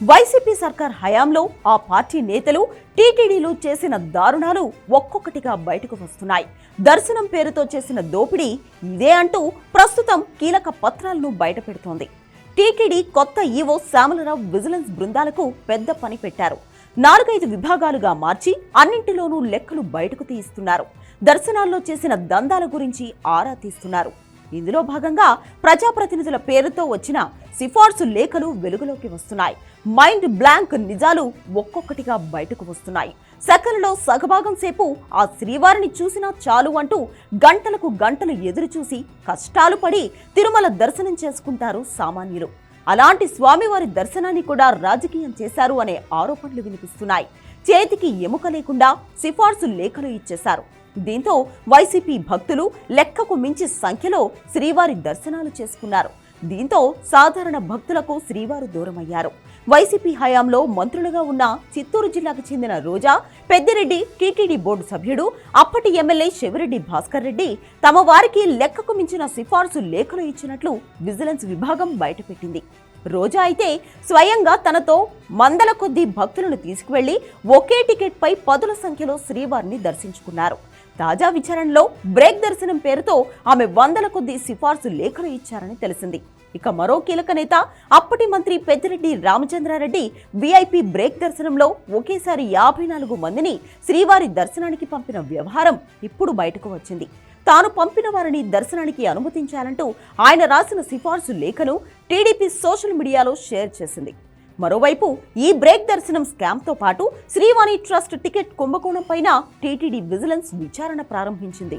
YCP సర్కార్ హయాంలో ఆ పార్టీ నేతలు టీటీడీలో చేసిన దారుణాలు ఒక్కొక్కటిగా బయటకు వస్తున్నాయి. దర్శనం పేరుతో చేసిన దోపిడీ ఇదే అంటూ ప్రస్తుతం కీలక పత్రాలను బయటపెడుతోంది. టీటీడీ కొత్త ఈవో శ్యామలరావు విజిలెన్స్ బృందాలకు పెద్ద పని పెట్టారు. నాలుగైదు విభాగాలుగా మార్చి అన్నింటిలోనూ లెక్కలు బయటకు తీయిస్తున్నారు. దర్శనాల్లో చేసిన దందాల గురించి ఆరా తీస్తున్నారు. ఇందులో భాగంగా ప్రజాప్రతినిధుల పేరుతో వచ్చిన సిఫార్సు లేఖలు వెలుగులోకి వస్తున్నాయి. మైండ్ బ్లాంక్ నిజాలు ఒక్కొక్కటిగా బయటకు వస్తున్నాయి. సెకనులో సగభాగం సేపు ఆ శ్రీవారిని చూసినా చాలు అంటూ గంటలకు గంటలు ఎదురు చూసి కష్టాలు పడి తిరుమల దర్శనం చేసుకుంటారు సామాన్యులు. అలాంటి స్వామివారి దర్శనాన్ని కూడా రాజకీయం చేశారు అనే ఆరోపణలు వినిపిస్తున్నాయి. చేతికి ఎముక లేకుండా సిఫార్సు లేఖలు ఇచ్చేశారు. దీంతో వైసీపీ భక్తులు లెక్కకు మించి సంఖ్యలో శ్రీవారి దర్శనాలు చేసుకున్నారు. దీంతో సాధారణ భక్తులకు శ్రీవారు దూరమయ్యారు. వైసీపీ హయాంలో మంత్రులుగా ఉన్న చిత్తూరు జిల్లాకు చెందిన రోజా పెద్దిరెడ్డి టీటీడీ బోర్డు సభ్యుడు అప్పటి ఎమ్మెల్యే శివరెడ్డి భాస్కర్ రెడ్డి తమ వారికి లెక్కకు మించిన సిఫార్సు లేఖలు ఇచ్చినట్లు విజిలెన్స్ విభాగం బయటపెట్టింది. రోజా అయితే స్వయంగా తనతో మందల కొద్దీ భక్తులను తీసుకువెళ్ళి ఒకే టికెట్పై పదుల సంఖ్యలో శ్రీవారిని దర్శించుకున్నారు. తాజా విచారణలో బ్రేక్ దర్శనం పేరుతో ఆమె వందల కొద్ది సిఫార్సు లేఖలు ఇచ్చారని తెలిసింది. ఇక మరో కీలక నేత అప్పటి మంత్రి పెద్దిరెడ్డి రామచంద్రారెడ్డి వీఐపీ బ్రేక్ దర్శనంలో ఒకేసారి యాభై నాలుగు మందిని శ్రీవారి దర్శనానికి పంపిన వ్యవహారం ఇప్పుడు బయటకు వచ్చింది. తాను పంపిన వారిని దర్శనానికి అనుమతించాలంటూ ఆయన రాసిన సిఫార్సు లేఖను టీడీపీ సోషల్ మీడియాలో షేర్ చేసింది. మరోవైపు ఈ బ్రేక్ దర్శనం స్కామ్తో పాటు శ్రీవాణి ట్రస్ట్ టికెట్ కుంభకోణం పైన టీటీడీ విజిలెన్స్ విచారణ ప్రారంభించింది.